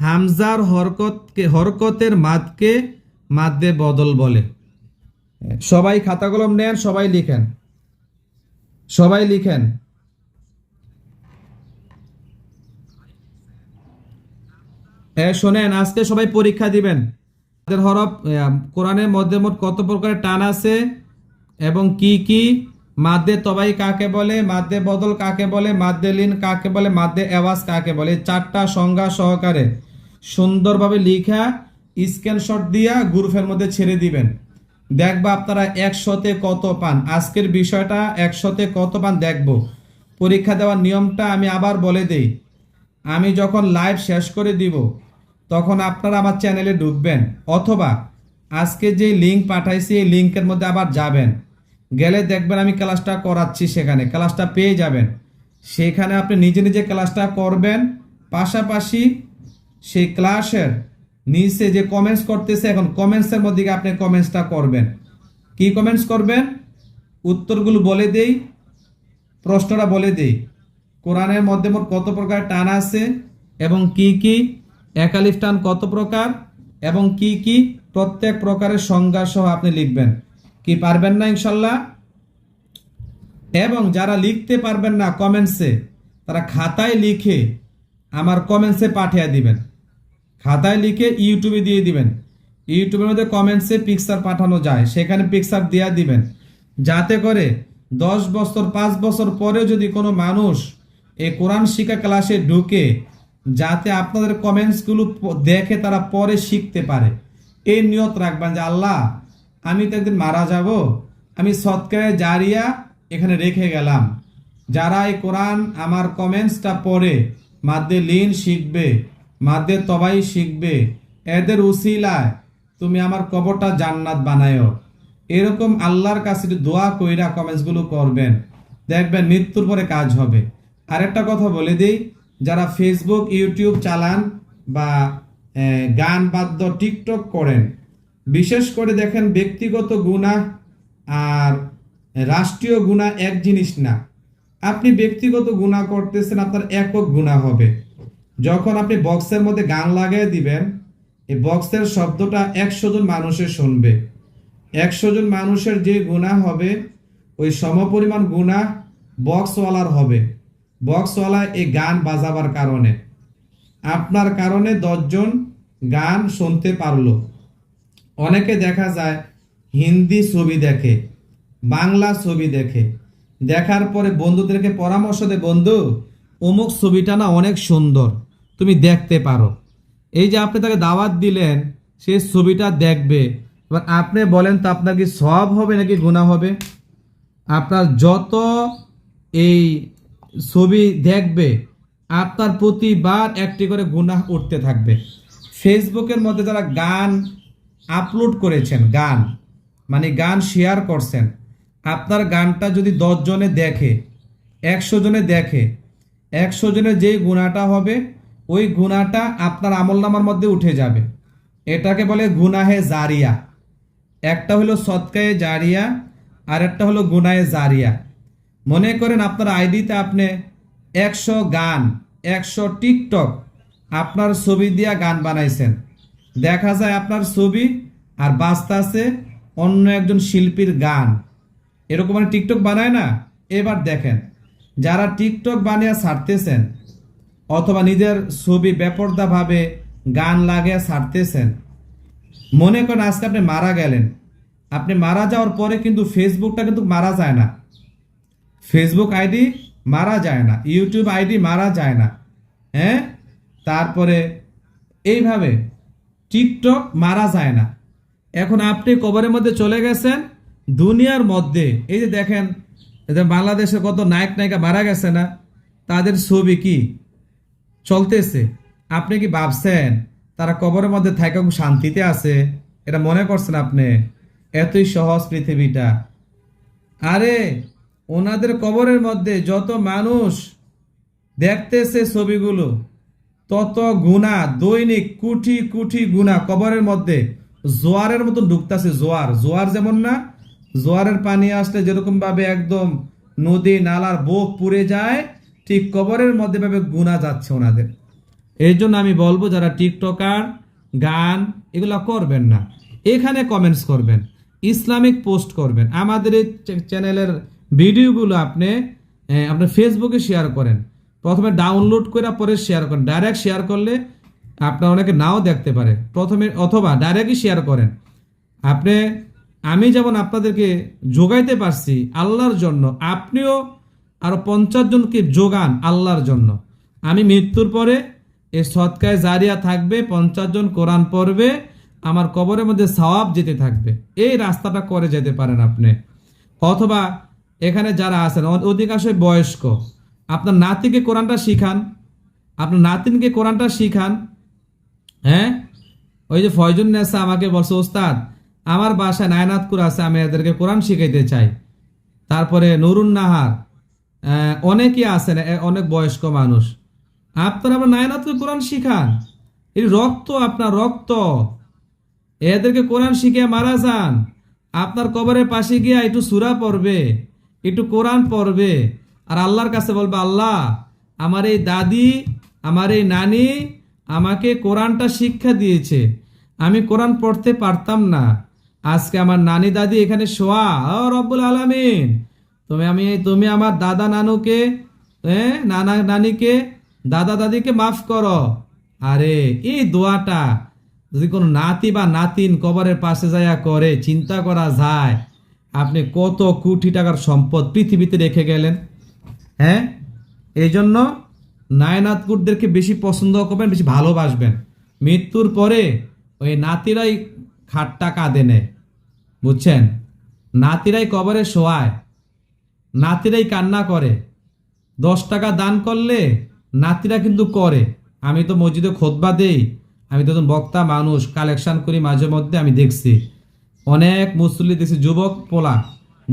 হামজার হরকতকে, হরকতের মাদকে মাদ্দে বদল বলে। সবাই খাতা কলম নেন, সবাই লিখেন। সবাই লিখেন। শোনেন, আজকে সবাই পরীক্ষা দিবেন। তাদের হরফ কোরআনের মধ্যে মোট কত প্রকারের টান আছে এবং কি কি? মাদ্দে তবাই কাকে বলে? মাদ্দে বদল কাকে বলে? মাদ্দে লিন কাকে বলে? মাদ্দে আওয়াজ কাকে বলে? চারটা সংজ্ঞা সহকারে সুন্দরভাবে লিখা স্ক্রিনশট দিয়া গ্রুপের মধ্যে ছেড়ে দিবেন। দেখবা আপনারা একশোতে কত পান। আজকের বিষয়টা একশোতে কত পান দেখব। পরীক্ষা দেওয়ার নিয়মটা আমি আবার বলে দেই। আমি যখন লাইভ শেষ করে দিব, তখন আপনারা আমার চ্যানেলে ঢুকবেন। অথবা আজকে যে লিঙ্ক পাঠাইছি, এই লিঙ্কের মধ্যে আবার যাবেন। গেলে দেখবেন আমি ক্লাসটা করাচ্ছি সেখানে। ক্লাসটা পেয়ে যাবেন। সেখানে আপনি নিজে নিজে ক্লাসটা করবেন। পাশাপাশি সেই ক্লাসের নিচে যে কমেন্টস করতেছে, এখন কমেন্টসের মধ্যে আপনি কমেন্টসটা করবেন। কি কমেন্টস করবেন? উত্তরগুলো বলে দেই, প্রশ্নটা বলে দেই। কোরআনের মধ্যে মোট কত প্রকার টান আছে এবং কি কি? একালিফ টান কত প্রকার? এবং কি কি? প্রত্যেক প্রকারের সংজ্ঞা সহ আপনি লিখবেন। কি পারবেন না ইনশাল্লাহ? এবং যারা লিখতে পারবেন না কমেন্টসে তারা খাতায় লিখে আমার কমেন্টসে পাঠিয়ে দিবেন। খাতায় লিখে ইউটিউবে দিয়ে দিবেন। ইউটিউবের মধ্যে কমেন্টসে পিকচার পাঠানো যায়। সেখানে পিকচার দিয়ে দিবেন। যাতে করে দশ বছর, পাঁচ বছর পরেও যদি কোনো মানুষ এই কোরআন শিক্ষা ক্লাসে ঢুকে, যাতে আপনাদের কমেন্টসগুলো দেখে তারা পরে শিখতে পারে। এই নিয়ত রাখবেন যে, আল্লাহ, আমি তো একদিন মারা যাব। আমি সৎকারে জারিয়া এখানে রেখে গেলাম। যারা এই কোরআন আমার কমেন্টসটা পড়ে মাদ্দে লিন শিখবে মাদ্দে তবাই শিখবে। এদের উসিলায় তুমি আমার কবরটা জান্নাত বানায়ো এরকম আল্লাহর কাছে দোয়া কইরা কমেন্টসগুলো করবেন। দেখবেন মৃত্যুর পরে কাজ হবে। আরেকটা কথা বলে দিই, যারা ফেসবুক ইউটিউব চালান বা গান বাদ্য টিকটক করেন, বিশেষ করে দেখেন ব্যক্তিগত গুণা আর রাষ্ট্রীয় গুণা এক জিনিস না। আপনি ব্যক্তিগত গুণা করতেছেন, আপনার একক গুণা হবে। যখন আপনি বক্সের মধ্যে গান লাগিয়ে দিবেন, এই বক্সের শব্দটা একশো জন মানুষে শুনবে। একশো জন মানুষের যে গুণা হবে, ওই সমপরিমাণ গুণা বক্সওয়ালার হবে। বক্সওয়ালা এই গান বাজাবার কারণে। আপনার কারণে দশজন গান শুনতে পারল। অনেকে দেখা যায় হিন্দি ছবি দেখে, বাংলা ছবি দেখে। দেখার পরে বন্ধুদেরকে পরামর্শ দেয়, বন্ধু, অমুক ছবিটা না অনেক সুন্দর। তুমি দেখতে পারো। এই যে আপনি তাকে দাওয়াত দিলেন, সে ছবিটা দেখবে। এবার আপনি বলেন তো আপনার কি সব হবে নাকি গুণা হবে? আপনার যত এই ছবি দেখবে, আপনার প্রতিবার একটি করে গুনাহ উঠতে থাকবে। ফেসবুকের মধ্যে যারা গান আপলোড করেছেন, গান মানে গান শেয়ার করছেন, আপনার গানটা যদি দশ জনে দেখে, একশো জনে দেখে, একশো জনের যেই গুণাটা হবে ওই গুণাটা আপনার আমল নামার মধ্যে উঠে যাবে। এটাকে বলে গুনাহে জারিয়া। একটা হলো সৎকায়ে জারিয়া আর একটা হলো গুনায়ে জারিয়া। মনে করেন আপনার আইডিতে আপনি একশো গান, একশো টিকটক আপনার ছবি দিয়া গান বানাইছেন। দেখা যায় আপনার ছবি আর বাস্তা আছে অন্য একজন শিল্পীর গান। এরকম মানে টিকটক বানায় না? এবার দেখেন, যারা টিকটক বানিয়ে ছাড়তেছেন অথবা নিজের ছবি বেপরদাভাবে গান লাগিয়ে ছাড়তেছেন। মনে করেন আজকে আপনি মারা গেলেন। আপনি মারা যাওয়ার পরে কিন্তু ফেসবুকটা কিন্তু মারা যায় না। ফেসবুক আইডি মারা যায় না, ইউটিউব আইডি মারা যায় না। হ্যাঁ? তারপরে এইভাবে টিকটক মারা যায় না। এখন আপনি কবরের মধ্যে চলে গেছেন, দুনিয়ার মধ্যে। এই যে দেখেন বাংলাদেশে কত নায়ক নায়িকা মারা গেছে না? তাদের ছবি কি? চলতেছে। আপনি কি ভাবছেন, তারা কবরের মধ্যে থাকা শান্তিতে আছে? এটা মনে করছেন আপনি? এতই সহজ পৃথিবীটা। আরে, ওনাদের কবরের মধ্যে যত মানুষ দেখতেছে ছবিগুলো, তত গুণা, দৈনিক কুঠি কুঠি গুণা কবরের মধ্যে জোয়ারের মতন ঢুকতাছে জোয়ার। জোয়ার যেমন না, জোয়ারের পানি আসলে যেরকম ভাবে একদম নদী, নালার বোক পুড়ে যায় ঠিক কবরের মধ্যে ভাবে গুণা যাচ্ছে ওনাদের। এই জন্য আমি বলব যারা টিকটকার গান এগুলো করবেন না। এখানে কমেন্টস করবেন ইসলামিক পোস্ট করবেন। আমাদের এই চ্যানেলের ভিডিওগুলো আপনি আহ, আপনি ফেসবুকে শেয়ার করেন। প্রথমে ডাউনলোড করে পরে শেয়ার করেন। ডাইরেক্ট শেয়ার করলে আপনার অনেকে নাও দেখতে পারে। প্রথমে অথবা ডাইরেক্টই শেয়ার করেন। আপনি আমি যেমন আপনাদেরকে যোগাইতে পারছি আল্লাহর জন্য আপনিও আরও পঞ্চাশ জনকে যোগান আল্লাহর জন্য। আমি মৃত্যুর পরে এই সৎকায় জারিয়া থাকবে, পঞ্চাশ জন কোরআন পড়বে, আমার কবরের মধ্যে সওয়াব যেতে থাকবে। এই রাস্তাটা করে যেতে পারেন আপনি। অথবা এখানে যারা আছেন, অ- অধিকাংশ বয়স্ক, আপনার নাতিকে কোরআনটা শিখান, আপনার নাতিনকে কোরআনটা শিখান হ্যাঁ? ওই যে ফয়জুন নেসা আমাকে বলছে, ওস্তাদ, আমার বাসায় নায়নাথপুর আছে, আমি এদেরকে কোরআন শিখাইতে চাই। তারপরে নুরুন নাহার আহ, অনেকেই আছেন অনেক বয়স্ক মানুষ। আপনার আবার নায়নাথপুর কোরআন শিখান। এই রক্ত আপনার রক্ত। এদেরকে কোরআন শিখে মারা যান। আপনার কবরের পাশে গিয়ে একটু সুরা পড়বে একটু কোরআন পড়বে। আর আল্লাহর কাছে বলবে আল্লাহ আমার এই দাদি আমার এই নানি আমাকে কোরআনটা শিক্ষা দিয়েছে। আমি কোরআন পড়তে পারতাম না। আজকে আমার নানি দাদি এখানে শোয়া। ও রব্বুল আলামিন তুমি আমি, তুমি আমার দাদা নানুকে হ্যাঁ নানা, নানিকে, দাদা দাদিকে মাফ করো। আরে, এই দোয়াটা যদি কোনো নাতি বা নাতিন কবরের পাশে যায়া করে, চিন্তা করা যায়, আপনি কত কোটি টাকার সম্পদ পৃথিবীতে রেখে গেলেন হ্যাঁ? এই জন্য নায়নাথকুটদেরকে বেশি পছন্দ করবেন, বেশি ভালোবাসবেন। মৃত্যুর পরে ওই নাতিরাই খাটটা কাঁদে নেয়, বুঝছেন? নাতিরাই কবরে শোয়ায়। নাতিরাই কান্না করে। দশ টাকা দান করলে নাতিরা কিন্তু করে। আমি তো মসজিদে খোদবা দেই, আমি তো বক্তা মানুষ, কালেকশন করি মাঝে মধ্যে, আমি দেখছি। অনেক মুসল্লি দেখছি, যুবক পোলা,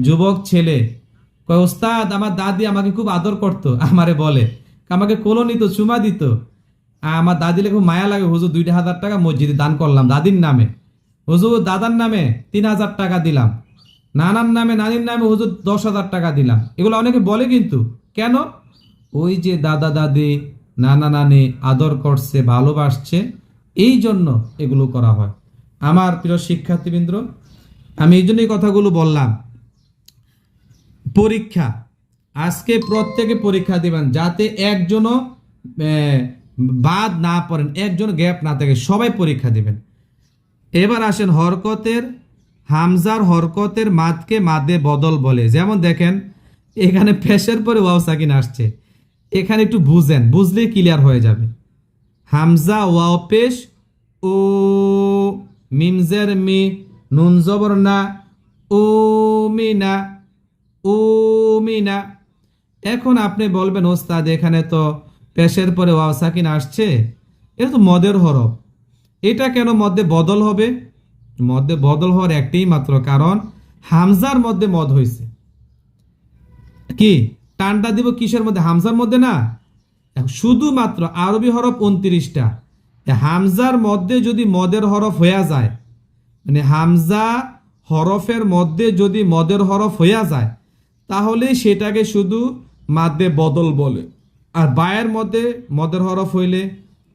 যুবক ছেলে। কয়, ওস্তাদ, আমার দাদি আমাকে খুব আদর করতো। আমারে বলে, আমাকে কোলো নিত, চুমা দিত। আমার দাদিলে খুব মায়া লাগে, হুজুর, দুইটা হাজার টাকা মসজিদে দান করলাম, দাদির নামে। হুজুর, দাদার নামে তিন হাজার টাকা দিলাম। নানার নামে, নানির নামে হুজুর দশ হাজার টাকা দিলাম। এগুলো অনেকে বলে কিন্তু। কেন? ওই যে দাদা দাদি, নানা নানি আদর করছে, ভালোবাসছে, এই জন্য এগুলো করা হয়। আমার প্রিয় শিক্ষার্থীবৃন্দ, আমি এই জন্যই কথাগুলো বললাম। পরীক্ষা। আজকে প্রত্যেকে পরীক্ষা দিবেন যাতে একজনও বাদ না পড়েন, একজন গ্যাপ না থাকে, সবাই পরীক্ষা দিবেন। এবার আসেন হরকতের হামজার হরকতের মাদকে মাদে বদল বলে। যেমন দেখেন, এখানে ফেসের পরে ওয়াও সাকিন আসছে। এখানে একটু বুঝেন বুঝলেই ক্লিয়ার হয়ে যাবে। হামজা ওয়াও পেশ, ও মিমজের মি, নুন জবর না, ও মিনা ও মিনা এখন আপনি বলবেন, ওস্তাদ, এখানে তো পেশের পরে ওয়াও সাকিন আসছে? এটা তো মদের হরফ। এটা কেন মধ্যে বদল হবে? মধ্যে বদল হওয়ার একটাই মাত্র কারণ হামজার মধ্যে মদ হয়েছে কি? টানটা দিব কিসের মধ্যে? হামজার মধ্যে না? শুধুমাত্র আরবি হরফ উনত্রিশটা। হামজার মধ্যে যদি মদের হরফ হইয়া যায় মানে হামজা হরফের মধ্যে যদি মদের হরফ হইয়া যায় তাহলে সেটাকে শুধু মাদ্দে বদল বলে। আর বায়ের মধ্যে মদের হরফ হইলে,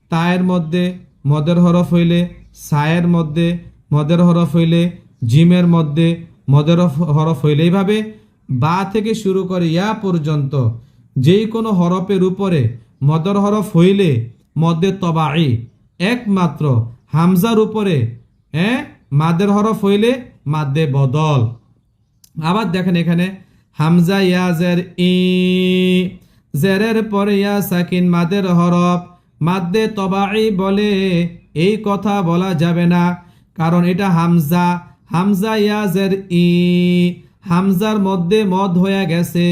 তায়ের মধ্যে মদের হরফ হইলে, সায়ের মধ্যে মদের হরফ হইলে জিমের মধ্যে মদের হরফ- হইলে। এইভাবে বা থেকে শুরু করে ইয়া পর্যন্ত যেই কোনো হরফের উপরে মদর হরফ হইলে মধ্যে তবাই একমাত্র হামজার উপরে হ্যাঁ মাদের হরফ হইলে মাদ্দে বদল। আবার দেখেন এখানে হামজা, ইয়া, জের, ই, জেরের পরে ইয়া, সাকিন, মাদের হরফ মাদ্দে তবাই বলে এই কথা বলা যাবে না। কারণ এটা হামজা হামজা ইয়া জের ই, হামজার মধ্যে মদ হয়ে গেছে।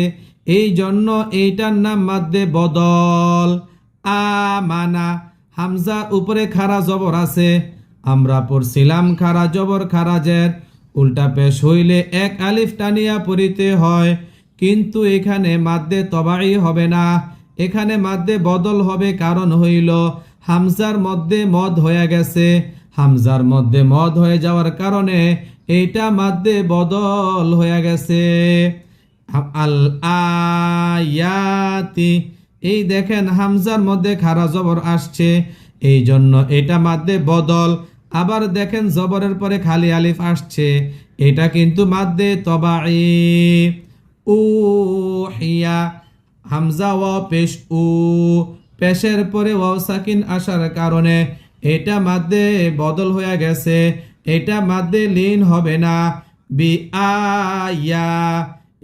এই জন্য এইটার নাম মাদ্দে বদল। আমানা, হামজা উপরে খারা জবর আছে। আমরা পড়ছিলাম খারা জবর খারাজের। উল্টা পেশ হইলে এক আলিফ টানিয়া পড়িতে হয়। কিন্তু এখানে মাদ্দে তবাই হবে না। এখানে মাদ্দে বদল হবে কারণ হইল, হামজার মধ্যে মদ হয়ে গেছে। হামজার মধ্যে মদ হয়ে যাওয়ার কারণে এইটা মাদ্দে বদল হয়ে গেছে। আল আয়াতি, এই দেখেন হামজার মধ্যে খারা জবর আসছে এই জন্য এটা মাদ্দে বদল। আবার দেখেন জবরের পরে খালি আলিফ আসছে, এটা কিন্তু মাদ্দে তবাই উ হিয়া হামজা ওয়া পেশ উ, পেশের পরে ওয়াও সাকিন আসার কারণে এটা মাদ্দে বদল হয়ে গেছে, এটা মাদ্দে লিন হবে না। বি আয়া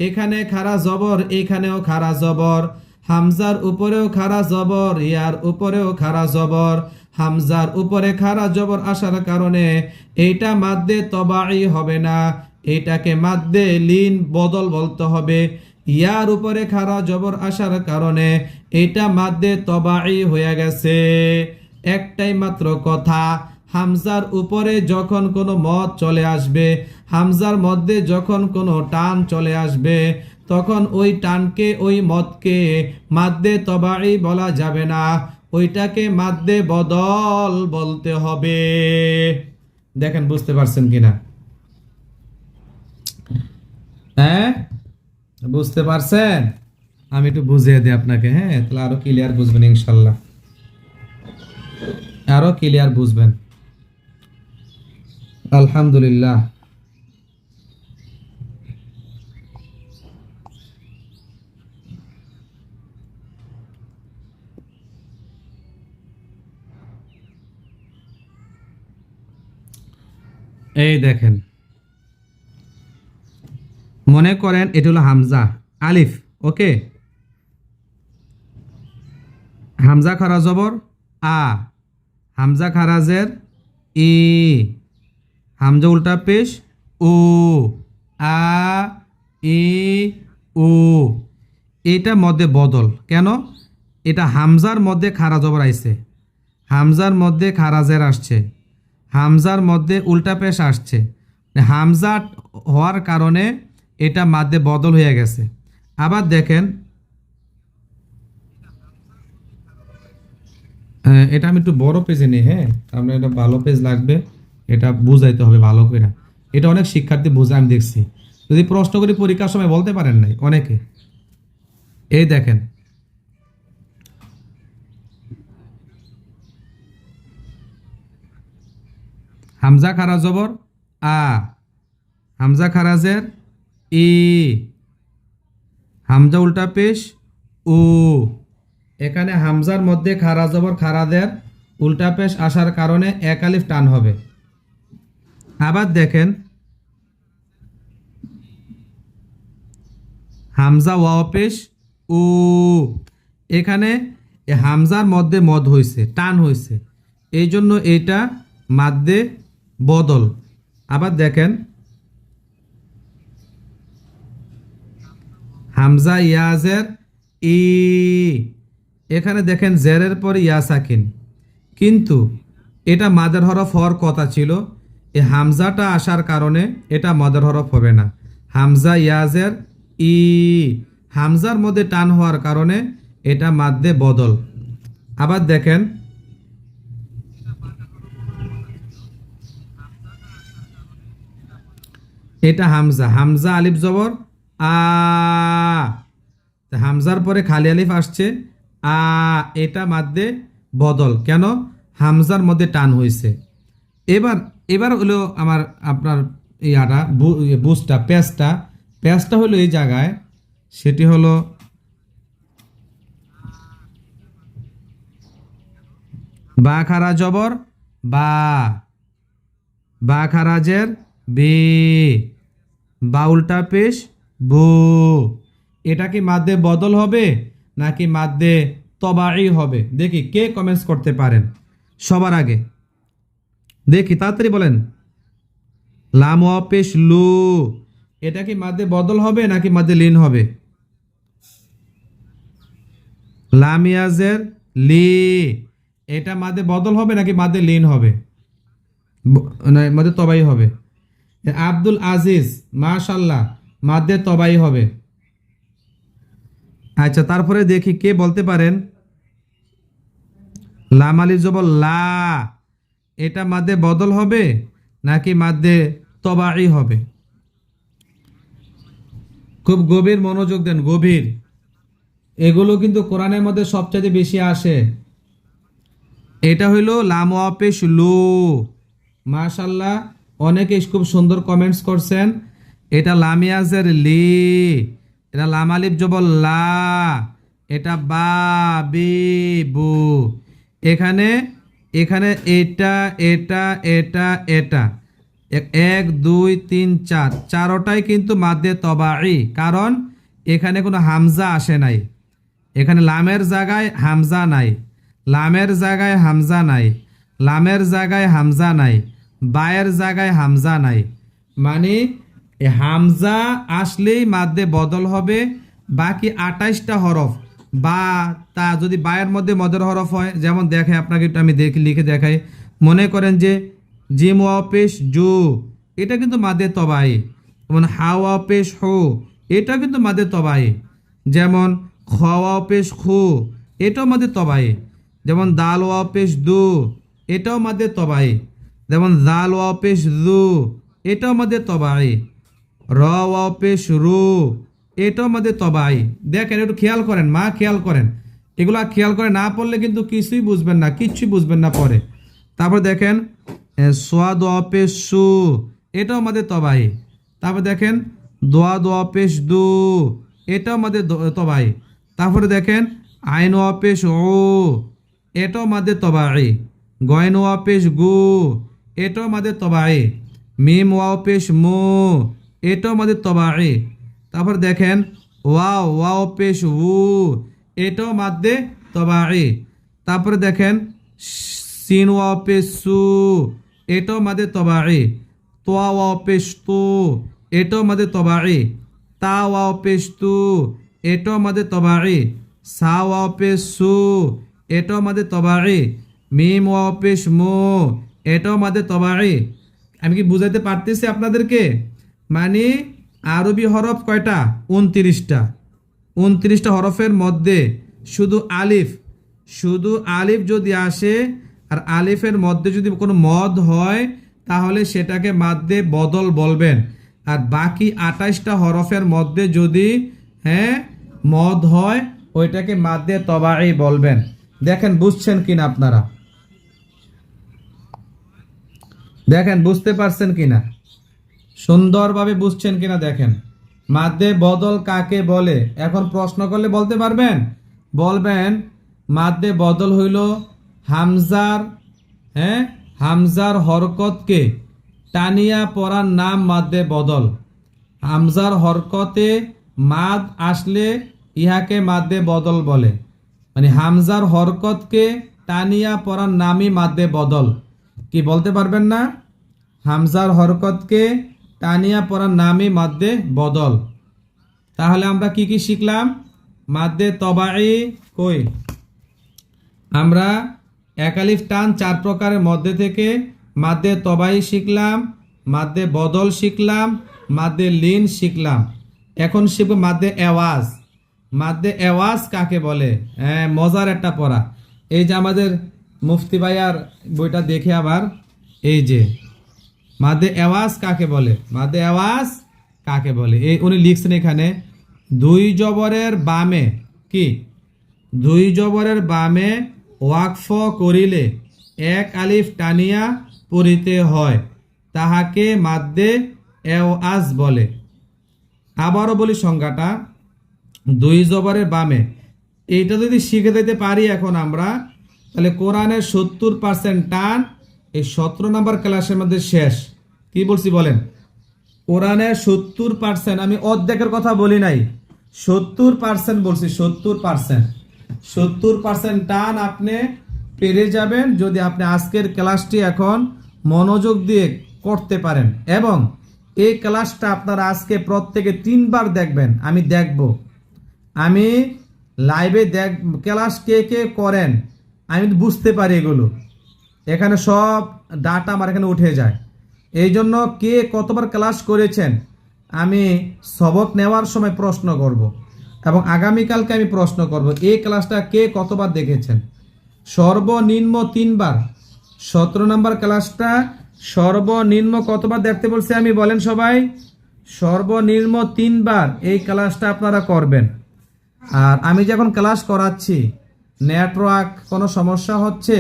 এখানে খারা জবর, এখানেও খারা জবর। হামজার উপরেও খারা জবর, ইয়ার উপরেও খারা জবর। হামজার উপরে খারা জবর আসার কারণে এইটা মাদ্দে তবাই হবে না, এটাকে মাদ্দে লিন বদল বলতে হবে। ইয়ার উপরে খারা জবর আসার কারণে এটা মাদ্দে তবাই হয়ে গেছে। একটাই মাত্র কথা, হামজার উপরে যখন কোনো মত চলে আসবে, হামজার মধ্যে যখন কোনো টান চলে আসবে, তখন ওই টানকে, ওই মতকে মাদ্দে তবাই বলা যাবে না। ওইটাকে মাদ্দে বদল বলতে হবে। দেখেন, বুঝতে পারছেন কিনা? হ্যাঁ? বুঝতে পারছেন? আমি একটু বুঝিয়ে দিই আপনাকে হ্যাঁ? তাহলে আরও ক্লিয়ার বুঝবেন ইনশাল্লাহ। আরও ক্লিয়ার বুঝবেন। আলহামদুলিল্লাহ। এই দেখেন। মনে করেন এটা হলো হামজা। আলিফ ওকে হামজা খারা জবর। আ। হামজা খারাজের ই। হামজা উল্টা পেশ ও আ, ই ও এটা মধ্যে বদল। কেন? এটা হামজার মধ্যে খারা জবর আইছে। হামজার মধ্যে খারাজের আসছে। হামজার মধ্যে উল্টা পেশ আসছে। হামজা হওয়ার কারণে এটা মাধ্যে বদল হয়ে গেছে। আবার দেখেন এটা আমি একটু বড় পেজে নিই হ্যাঁ? আপনার এটা ভালো পেজ লাগবে, এটা বুঝাইতে হবে ভালো করে। এটা অনেক শিক্ষার্থী বুঝে, আমি দেখছি। যদি প্রশ্ন করি পরীক্ষার সময় বলতে পারেন নাই, অনেকে। এই দেখেন। হামজা খারা জবর, আ। হামজা খারাজের ই। হামজা উল্টা পেশ, উ। এখানে হামজার মধ্যে খারা জবর খারাদের উল্টা পেশ আসার কারণে এক আলিফ টান হবে। আবার দেখেন, হামজা ওয়াও পেশ, উ, এখানে হামজার মধ্যে মদ হয়েছে টান হয়েছে এই জন্য এইটা মাদ্দে বদল। আবার দেখেন, হামজা ইয়াজের ই এখানে দেখেন জেরের পর ইয়া সাকিন। কিন্তু এটা মাদার হরফ হওয়ার কথা ছিল। এই হামজাটা আসার কারণে এটা মাদার হরফ হবে না। হামজা, ইয়াজের ই। হামজার মধ্যে টান হওয়ার কারণে এটা মাদ্দে বদল। আবার দেখেন, এটা হামজা। হামজা আলিফ জবর, আ। হামজার পরে খালি আলিফ আসছে। আ, এটা মাদ্দে বদল। কেন? হামজার মধ্যে টান হয়েছে এবার এবার হলো আমার, আপনার ইয়াটা ইয়ে বুসটা পেঁচটা পেঁচটা হলো এই জায়গায়, সেটি হলো বা খারা জবর, বা বা খারাজের বে, বাউলটা পেশ, বো। এটা কি মাদ্দে বদল হবে? নাকি মাদ্দে তবাই হবে? দেখি কে কমেন্টস করতে পারেন। সবার আগে। দেখি, তাড়াতাড়ি বলেন। লাম ওয়া পেশ লু। এটা কি মাদ্দে বদল হবে নাকি মাদ্দে লিন হবে? লামিয়াজের লি। এটা মাদে বদল হবে নাকি মাদে লিন হবে? মাদে তবাই হবে। আব্দুল আজিজ মাশাল্লাহ মাদে তবাই হবে। আচ্ছা তারপরে দেখি কে বলতে পারেন? লাম আলিফ জবর লা। এটা মাদে বদল হবে নাকি মাদে তবাই হবে? খুব গভীর মনোযোগ দেন, গভীর। এগুলো কিন্তু কোরআনের মধ্যে সবচেয়ে বেশি আসে। এটা হইল লাম ওয়াপেশ লু। মাশাল্লাহ অনেকে খুব সুন্দর কমেন্টস করছেন। এটা লামিয়াজের লি। এটা লামালিপ জবল লা। এটা বা, বি, বু। এখানে এখানে এটা এটা এটা এটা। এক- এক, দুই, তিন, চার। চারোটাই কিন্তু মাদ্দে তবাই কারণ এখানে কোনো হামজা আসে নাই। এখানে লামের জায়গায় হামজা নাই। লামের জায়গায় হামজা নাই। লামের জায়গায় হামজা নাই। বায়ের জায়গায় হামজা নাই। মানে এ হামজা আসলেই মাদ্দে বদল হবে, বাকি আটাইশটা হরফ। বা, তা যদি বায়ের মধ্যে মদের হরফ হয়, যেমন দেখে আপনাকে একটু আমি দেখে, লিখে দেখাই। মনে করেন যে, জিম ওয়াপেশ জু, এটা কিন্তু মাদে তবাই। যেমন হাওয়া পেশ হো এটা কিন্তু মাদে তবাই। যেমন খাওয়া পেশ খু, এটাও মাদে তবাই। যেমন দাল পেশ দু, এটাও মাদে তবাই। যেমন ওয়া পেশ দু এটাও মাদে তবাই। র ওয়া পেশ রু এটাও আমাদের তবাই। দেখেন, একটু খেয়াল করেন, মা খেয়াল করেন। এগুলা খেয়াল করে না পড়লে কিন্তু কিছুই বুঝবেন না কিচ্ছুই বুঝবেন না পরে। তারপর দেখেন সোয়া দোয়া পেশ সু। এটাও আমাদের তবাই। তারপর দেখেন দোয়া দোয়া পেশ দু। এটাও আমাদের তবাই। তারপরে দেখেন আইন ওয়া পেশ ও এটাও আমাদের তবাই। গয়ন ওয়া পেশ গু। এটাও আমাদের তবাই। মিম ওয়াও পেশ মু। এটাও আমাদের তবাই তারপর দেখেন, ওয়াও ওয়াও পেশ, উ, এটাও মাদ্দে তবাই তারপরে দেখেন, সিন, ওয়াও পেশ, সু, এটাও মাদে তবাই তোয়া, ওয়াও পেশ, তু, এটাও মাদে তবাই তা, ওয়াও পেশ, তু, এটাও মাদে তবাই সা, ওয়াও পেশ, সু, এটাও মাদে তবাই মিম, ওয়াও পেশ, মু, এটাও মাদে তবাই আমি কি বুঝাইতে পারতেছি আপনাদেরকে? মানে আরবি হরফ কয়টা? উনত্রিশটা। উনত্রিশটা হরফের মধ্যে শুধু আলিফ। শুধু আলিফ যদি আসে আর আলিফের মধ্যে যদি কোনো মদ হয়, তাহলে সেটাকে মাদ্দে বদল বলবেন। আর বাকি আঠাইশটা হরফের মধ্যে যদি হ্যাঁ মদ হয়, ওইটাকে মাদ্দে তবাই বলবেন। দেখেন, বুঝছেন কিনা আপনারা? দেখেন, বুঝতে পারছেন কিনা? সুন্দরভাবে বুঝছেন কিনা দেখেন। মাদ্দে বদল কাকে বলে? এখন প্রশ্ন করলে বলতে পারবেন? বলবেন মাদ্দে বদল হইল হামজার হ্যাঁ? হামজার হরকতকে টানিয়া পড়ার নাম মাদ্দে বদল। হামজার হরকতে মাদ আসলে ইহাকে মাদ্দে বদল বলে। মানে হামজার হরকতকে টানিয়া পড়ার নামই মাদ্দে বদল। কি বলতে পারবেন না? হামজার হরকতকে টানিয়া পড়ার নামই মাদ্দে বদল। তাহলে আমরা কি কি শিখলাম? মাদ্দে তবাই কই? আমরা একালিফ টান চার প্রকারের মধ্যে থেকে মাদ্দে তবাই শিখলাম, মাদ্দে বদল শিখলাম, মাদ্দে লিন শিখলাম। এখন শিখব মাদ্দে এওয়াজ। মাদ্দে এওয়াজ কাকে বলে? হ্যাঁ মজার একটা পড়া। এই যে আমাদের মুফতি ভাইয়ার বইটা দেখে আবার, এই যে। মাদে আওয়াজ কাকে বলে? মাদে আওয়াজ কাকে বলে? এই উনি লিখছেন এখানে, দুই জবরের বামে, কি? দুই জবরের বামে ওয়াকফ করিলে এক আলিফ টানিয়া পড়িতে হয়, তাহাকে মাদ্দে এওয়াজ বলে। আবারও বলি সংজ্ঞাটা, দুই জবরের বামে। এইটা যদি শিখে দিতে পারি এখন আমরা, তাহলে কোরআনের সত্তর পার্সেন্ট টান এই সতেরো নম্বর ক্লাসের মধ্যে শেষ। কি বলছি বলেন? কোরআনের সত্তর পার্সেন্ট আমি অর্ধেকের কথা বলি নাই। সত্তর পার্সেন্ট বলছি, সত্তর পার্সেন্ট সত্তর পার্সেন্ট টান আপনি পেরে যাবেন যদি আপনি আজকের ক্লাসটি এখন মনোযোগ দিয়ে করতে পারেন। এবং এই ক্লাসটা আপনারা আজকে প্রত্যেকে তিনবার দেখবেন, আমি দেখব। আমি লাইভে দেখ, ক্লাস কে কে করেন, আমি বুঝতে পারি এগুলো। এখানে সব ডাটা আমার এখানে উঠে যায়। এই জন্য কে কতবার ক্লাস করেছেন, আমি সবক নেওয়ার সময় প্রশ্ন করব এবং আগামীকালকে আমি প্রশ্ন করব, এই ক্লাসটা কে কতবার দেখেছেন? সর্বনিম্ন তিনবার। সতেরো নম্বর ক্লাসটা সর্বনিম্ন কতবার দেখতে বলছি আমি, বলেন সবাই। সর্বনিম্ন তিনবার এই ক্লাসটা আপনারা করবেন। আর আমি যখন ক্লাস করাচ্ছি নেটওয়ার্ক কোনো সমস্যা হচ্ছে?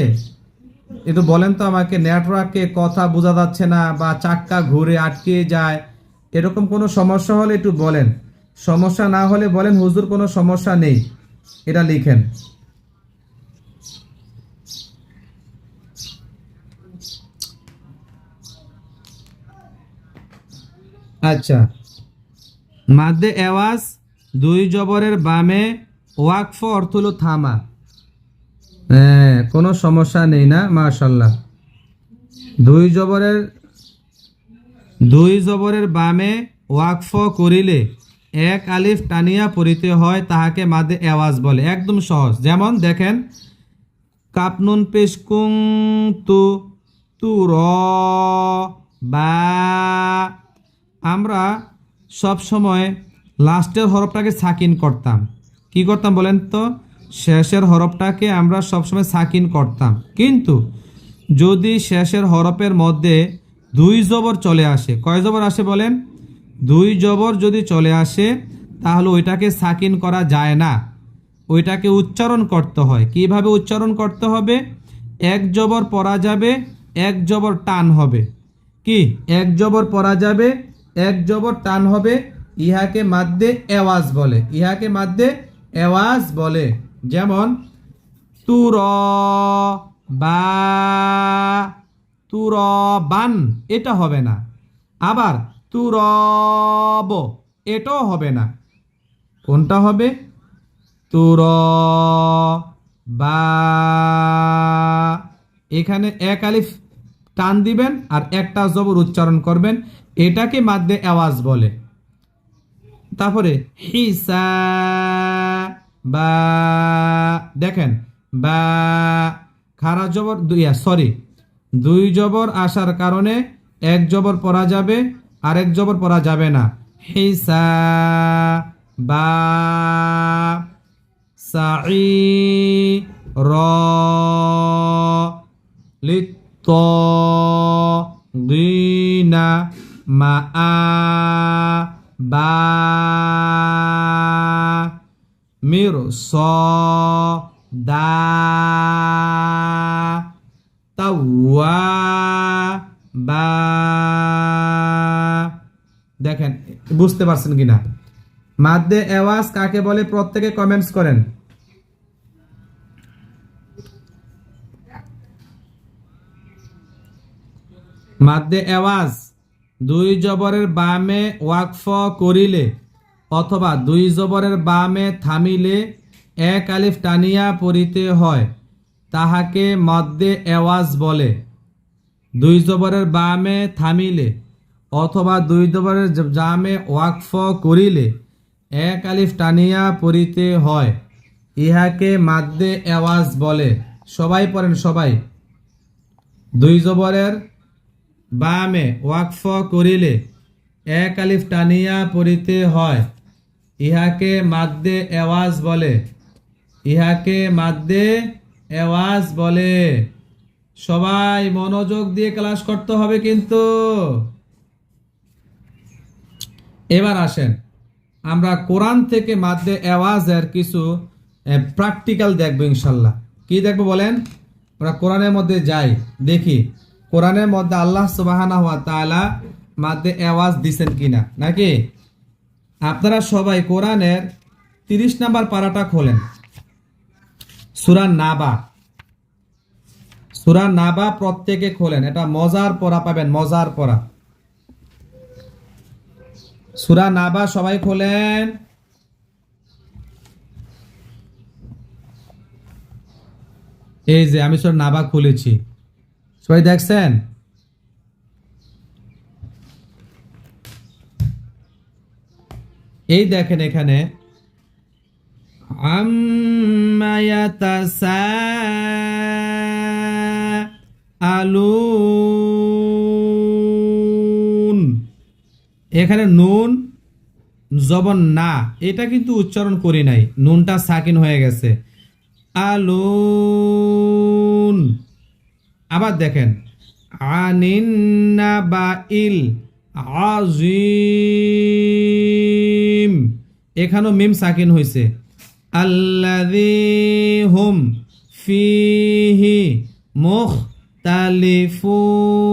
একটু বলেন তো আমাকে, নেটওয়ার্কে কথা বোঝা যাচ্ছে না বা চাক্কা ঘুরে আটকে যায়, এরকম কোনো সমস্যা হলে একটু বলেন। সমস্যা না হলে বলেন, হুজুর কোনো সমস্যা নেই। এটা লিখেন। আচ্ছা। মাদ্দে এওয়াজ, দুই জবরের বামে ওয়াকফ অর্থ হলো থামা। হ্যাঁ কোনো সমস্যা নেই না, মাশাল্লাহ। দুই জবরের দুই জবরের বামে ওয়াকফ করিলে এক আলিফ টানিয়া পড়িতে হয় তাহাকে মাদে এওয়াজ বলে। একদম সহজ। যেমন দেখেন, কাপনুন পেশকুং তু তু র, বা। আমরা সব সময় লাস্টের হরফটাকে সাকিন করতাম। কি করতাম বলেন তো? শেষের হরফটাকে আমরা সবসময় সাকিন করতাম। কিন্তু যদি শেষের হরফের মধ্যে দুই জবর চলে আসে, কয় জবর আসে বলেন? দুই জবর যদি চলে আসে, তাহলে ওইটাকে সাকিন করা যায় না। ওইটাকে উচ্চারণ করতে হয়। কীভাবে উচ্চারণ করতে হবে? এক জবর পড়া যাবে, এক জবর টান হবে। কি? এক জবর পড়া যাবে, এক জবর টান হবে। ইহাকে মাদ্দে এওয়াজ বলে। ইহাকে মাদ্দে এওয়াজ বলে। যেমন তুর বা তুর বান এটা হবে না। আবার, তুরব, এটাও হবে না। কোনটা হবে? তুর বা এখানে এক আলিফ টান দিবেন আর একটা জবর উচ্চারণ করবেন। এটাকে মাদ্দে আওয়াজ বলে। তারপরে হিসা বা দেখেন, বা খারা জবর দুইয়া সরি দুই জবর আসার কারণে এক জবর পড়া যাবে আর এক জবর পড়া যাবে না। হিসা বা সাই র গিনা মা বা মির স দা তাওয়া বা দেখেন, বুঝতে পারছেন কিনা? মাদ্দে এওয়াজ কাকে বলে? প্রত্যেকে কমেন্টস করেন। মাদ্দে এওয়াজ, দুই জবরের বামে ওয়াকফ করিলে অথবা দুই জবরের বামে থামিলে এক আলিফ টানিয়া পড়িতে হয়, তাহাকে মদ্দে এওয়াজ বলে। দুই জবরের বামে থামিলে অথবা দুই জবরের জামে ওয়াকফ করিলে এক আলিফ টানিয়া পড়িতে হয়, ইহাকে মাদ্দে এওয়াজ বলে। সবাই পড়েন, সবাই। দুই জবরের বামে ওয়াকফ করিলে এক আলিফ টানিয়া পড়িতে হয় ইহাকে মাদ্দে এওয়াজ বলে। ইহাকে মাদ্দে এওয়াজ বলে। সবাই মনোযোগ দিয়ে ক্লাস করতে হবে কিন্তু। এবার আসেন। আমরা কোরআন থেকে মাদ্দে এওয়াজের কিছু প্র্যাকটিক্যাল দেখব ইনশাল্লাহ। কি দেখব বলেন? আমরা কোরআনের মধ্যে যাই, দেখি। কোরআনের মধ্যে আল্লাহ সুবাহানা হওয়া তাআলা মাদ্দে এওয়াজ দিছেন কিনা, নাকি? আপনারা সবাই কোরআনের তিরিশ নাম্বার পারাটা খোলেন। সুরা নাবা। সুরা নাবা প্রত্যেকে খোলেন। এটা মজার পড়া পাবেন, মজার পড়া। সুরা নাবা সবাই খোলেন। এই যে আমি সুরা নাবা খুলেছি। সবাই দেখছেন? এই দেখেন এখানে আলুন এখানে নুন, জবন না, এটা কিন্তু উচ্চারণ করি নাই, নুনটা সাকিন হয়ে গেছে। আলুন। আবার দেখেন আনিন্না বা ইল আজিম। এখানেও মিম সাকিন হয়েছে আল্লাদি হোম ফিহি মুখ তালিফুন